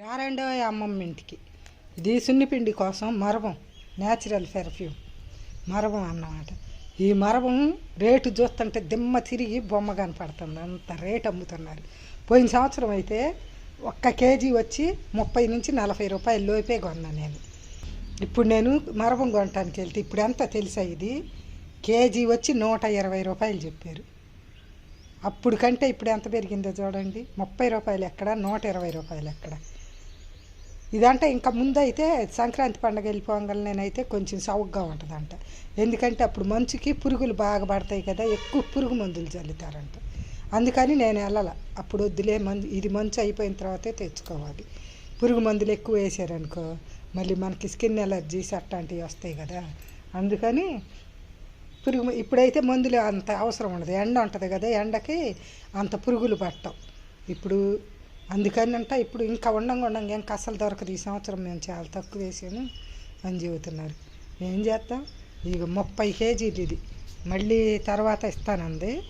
రారండో అమ్మమ్మ ఇంటికి. ఇది సున్నిపిండి కోసం మరవం న్యాచురల్ పెర్ఫ్యూమ్ మరవం అన్నమాట. ఈ మరవం రేటు చూస్తుంటే దిమ్మ తిరిగి బొమ్మ కనపడుతుంది. అంత రేట్ అమ్ముతున్నారు. పోయిన సంవత్సరం అయితే ఒక్క కేజీ వచ్చి ముప్పై నుంచి నలభై రూపాయల లోపే కొన్నా నేను. ఇప్పుడు నేను మరవం కొనటానికి వెళ్తే ఇప్పుడు ఎంత తెలుసా ఇది? కేజీ వచ్చి నూట ఇరవై రూపాయలు చెప్పారు. అప్పుడు కంటే ఇప్పుడు ఎంత పెరిగిందో చూడండి. ముప్పై రూపాయలు ఎక్కడ? నూట ఇరవై రూపాయలు ఎక్కడ? ఇదంటే ఇంకా ముందైతే అయితే సంక్రాంతి పండగ వెళ్ళిపోగానేనైతే కొంచెం సౌగ్గా ఉంటుందంట. ఎందుకంటే అప్పుడు మంచుకి పురుగులు బాగా పడతాయి కదా ఎక్కువ పురుగు మందులు చల్లుతారంట. అందుకని నేను వెళ్ళాల. అప్పుడు వద్దులే మందు ఇది మంచు అయిపోయిన తర్వాతే తెచ్చుకోవాలి. పురుగు మందులు ఎక్కువ వేసారనుకో మళ్ళీ మనకి స్కిన్ ఎలర్జీస్ అట్లాంటివి వస్తాయి కదా. అందుకని పురుగు ఇప్పుడైతే మందులు అంత అవసరం ఉండదు. ఎండ ఉంటుంది కదా ఎండకి అంత పురుగులు పట్టవు. ఇప్పుడు అందుకని అంట ఇప్పుడు ఇంకా ఉండంగా ఉండంగా ఇంకా అసలు దొరకదు. ఈ సంవత్సరం మేము చాలా తక్కువ వేసాము అని చెబుతున్నారు. ఏం చేస్తాం? ఇక ముప్పై కేజీలు ఇది. మళ్ళీ తర్వాత ఇస్తానంది.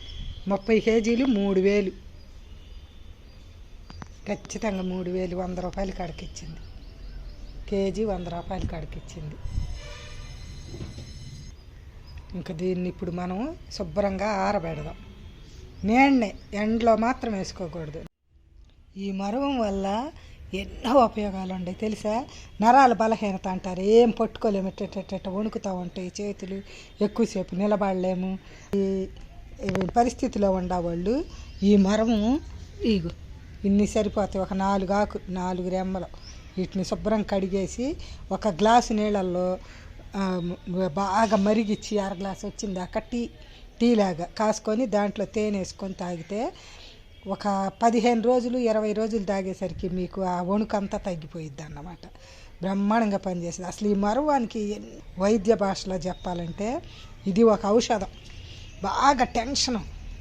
ముప్పై కేజీలు మూడు వేలు. ఖచ్చితంగా మూడు వేలు వంద రూపాయలు కడకిచ్చింది ఇచ్చింది. కేజీ వంద రూపాయలు కడకిచ్చింది ఇచ్చింది. ఇంకా దీన్ని ఇప్పుడు మనం శుభ్రంగా ఆరబెడదాం. నేనే ఎండలో మాత్రం వేసుకోకూడదు. ఈ మరవం వల్ల ఎన్నో ఉపయోగాలు ఉన్నాయి తెలుసా? నరాలు బలహీనత అంటారు. ఏం పట్టుకోలేము ఎట్ట వణుకుతూ ఉంటాయి చేతులు. ఎక్కువసేపు నిలబడలేము. ఈ పరిస్థితిలో ఉండేవాళ్ళు ఈ మరము ఇగు. ఇన్ని సరిపోతాయి. ఒక నాలుగు ఆకు నాలుగు రెమ్మలు. వీటిని శుభ్రం కడిగేసి ఒక గ్లాసు నీళ్ళల్లో బాగా మరిగిచ్చి అర గ్లాస్ వచ్చింది దాకా టీ టీ లాగా కాసుకొని దాంట్లో తేనె వేసుకొని తాగితే ఒక పదిహేను రోజులు ఇరవై రోజులు తాగేసరికి మీకు ఆ వణుకంతా తగ్గిపోయిద్ది అన్నమాట బ్రహ్మాండంగా పనిచేసేది అసలు ఈ మరువానికి ఎన్- వైద్య భాషలో చెప్పాలంటే ఇది ఒక ఔషధం. బాగా టెన్షను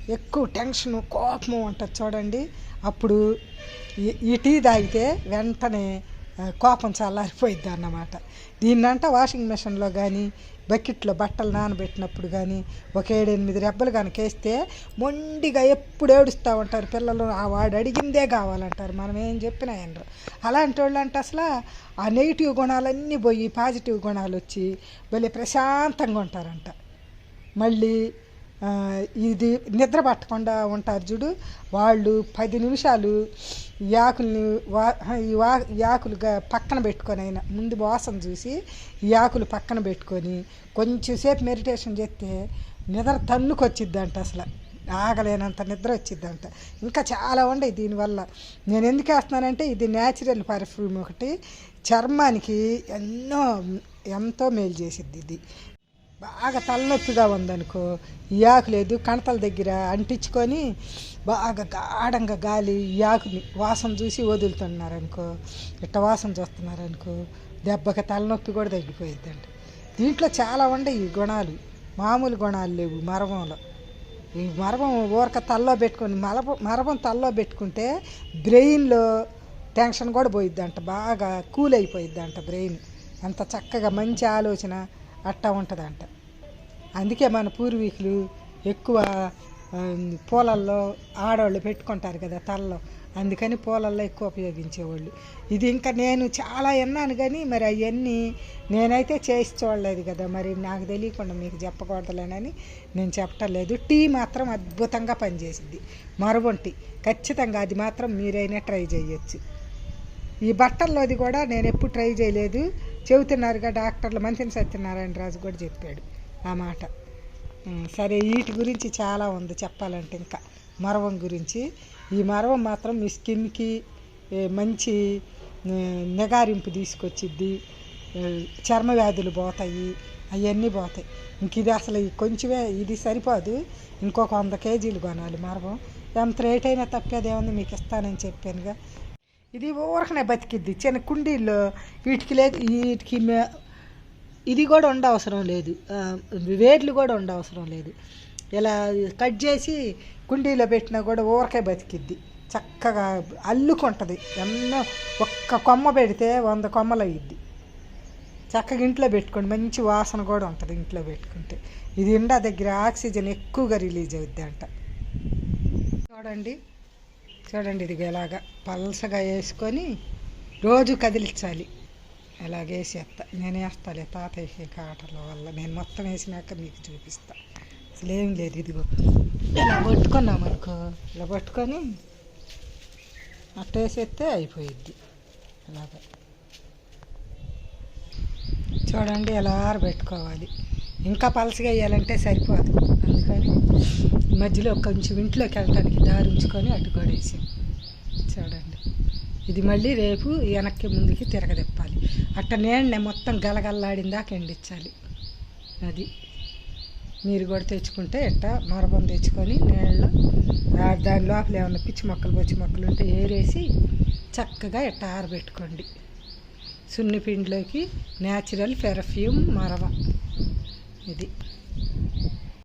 ఎక్కువ టెన్షను కోపము ఉంటుంది చూడండి. అప్పుడు ఈ- టీ తాగితే వెంటనే కోపం చల్లారిపోయిద్ది అన్నమాట దీన్నంట వాషింగ్ మిషన్లో కానీ బకెట్లో బట్టలు నానబెట్టినప్పుడు కానీ ఒక ఏడెనిమిది రెబ్బలు కనుక వేస్తే మొండిగా ఎప్పుడు ఏడుస్తూ ఉంటారు పిల్లలు. ఆ వాడు అడిగిందే కావాలంటారు. మనం ఏం చెప్పినా అనరు అలాంటి వాళ్ళు అంటే అసలు ఆ నెగిటివ్ గుణాలన్నీ పోయి పాజిటివ్ గుణాలు వచ్చి భలే ప్రశాంతంగా ఉంటారంట. మళ్ళీ ఇది నిద్ర పట్టకుండా ఉంటారు చూడు. వాళ్ళు పది నిమిషాలు ఈ ఆకుల్ని వా ఈ వా యాకులు పక్కన పెట్టుకొని అయినా ముందు వాసన చూసి ఈ ఆకులు పక్కన పెట్టుకొని కొంచెంసేపు మెడిటేషన్ చేస్తే నిద్ర తన్నుకొచ్చిద్దంట అసలు. ఆగలేనంత నిద్ర వచ్చిద్దంట. ఇంకా చాలా ఉన్నాయి దీనివల్ల. నేను ఎందుకు వేస్తున్నానంటే ఇది న్యాచురల్ పర్ఫ్యూమ్ ఒకటి. చర్మానికి ఎన్నో ఎంతో మేలు చేసిద్ది ఇది. బాగా తలనొప్పిగా ఉందనుకో ఈ ఆకు లేదు కణతల దగ్గర అంటించుకొని బాగా గాఢంగా గాలి ఈ ఆకుని వాసన చూసి వదులుతున్నారనుకో ఇట్ట వాసన చూస్తున్నారనుకో దెబ్బకి తలనొప్పి కూడా తగ్గిపోయిద్దండి దీంట్లో చాలా ఉండే ఈ గుణాలు. మామూలు గుణాలు లేవు మరమంలో. ఈ మరమం ఊరక తల్లో పెట్టుకొని మలబ మరమం తల్లో పెట్టుకుంటే బ్రెయిన్లో టెన్షన్ కూడా పోయిద్దంట బాగా కూల్ అయిపోయిద్దంట బ్రెయిన్. అంత చక్కగా మంచి ఆలోచన. అట్టా ఉంటుందంట. అందుకే మన పూర్వీకులు ఎక్కువ పూలల్లో ఆడవాళ్ళు పెట్టుకుంటారు కదా తలలో. అందుకని పూలల్లో ఎక్కువ ఉపయోగించేవాళ్ళు. ఇది ఇంకా నేను చాలా విన్నాను కానీ మరి అవన్నీ నేనైతే చేసి చూడలేదు కదా. మరి నాకు తెలియకుండా మీకు చెప్పకూడదులేనని నేను చెప్పటం లేదు. టీ మాత్రం అద్భుతంగా పనిచేసింది. మరొంటి. ఖచ్చితంగా అది మాత్రం మీరైనా ట్రై చేయొచ్చు. ఈ బట్టల్లోది కూడా నేను ఎప్పుడు ట్రై చేయలేదు. చెబుతున్నారుగా డాక్టర్లు మంత్రి సత్యనారాయణ రాజు కూడా చెప్పాడు ఆ మాట. సరే వీటి గురించి చాలా ఉంది చెప్పాలంటే ఇంకా. మరవం గురించి. ఈ మరవం మాత్రం మీ స్కిన్కి మంచి నిగారింపు తీసుకొచ్చిద్ది. చర్మ వ్యాధులు పోతాయి అవన్నీ పోతాయి. ఇంక ఇది అసలు కొంచెమే ఇది సరిపోదు. ఇంకొక వంద కేజీలు కొనాలి మరవం ఎంత రేట్ అయినా తప్పేదేముంది మీకు ఇస్తానని చెప్పానుగా. ఇది ఊరకనే బతికిద్ది. చిన్న కుండీల్లో వీటికి లేదు వీటికి మే- ఇది కూడా ఉండవసరం లేదు. వేర్లు కూడా ఉండవసరం లేదు. ఇలా కట్ చేసి కుండీలో పెట్టినా కూడా ఊరకే బతికిద్ది. చక్కగా అల్లుకుంటుంది. ఎన్నో ఒక్క కొమ్మ పెడితే వంద కొమ్మలు అయ్యిద్ది చక్కగా ఇంట్లో పెట్టుకోండి మంచి వాసన కూడా ఉంటుంది ఇంట్లో పెట్టుకుంటే. ఇది ఎండా దగ్గర ఆక్సిజన్ ఎక్కువగా రిలీజ్ అవుద్ది అంట చూడండి. చూడండి ఇది ఇలాగా పల్సగా వేసుకొని రోజు కదిలించాలి. ఇలా వేసేస్తా నేనే వేస్తాలే తాత వేసే కాటల వల్ల. నేను మొత్తం వేసినాక మీకు చూపిస్తా. అసలు ఏం లేదు ఇదిగో. ఇలా పట్టుకున్నాం అనుకో. ఇలా పట్టుకొని అట్ట వేసేస్తే అయిపోయిద్ది. అలాగా. చూడండి ఎలా ఆరబెట్టుకోవాలి. ఇంకా పలసగా వేయాలంటే సరిపోదు. అందుకని మధ్యలో కొంచెం ఇంట్లోకి వెళ్ళటానికి దారి ఉంచుకొని అటు కూడా చూడండి. ఇది మళ్ళీ రేపు వెనక్కి ముందుకి తిరగదెప్పాలి. అట్ట నేనే మొత్తం గలగల్లాడిన దాకా ఎండించాలి. అది మీరు కూడా తెచ్చుకుంటే ఇట్ట మరబం తెచ్చుకొని నీళ్ళలో దాని లోపల ఏమన్నా పిచ్చి మొక్కలు పచ్చి మొక్కలు ఉంటే ఏరేసి చక్కగా ఇట్ట ఆరబెట్టుకోండి. సున్నిపిండిలోకి న్యాచురల్ పెర్ఫ్యూమ్ మరవం ఇది.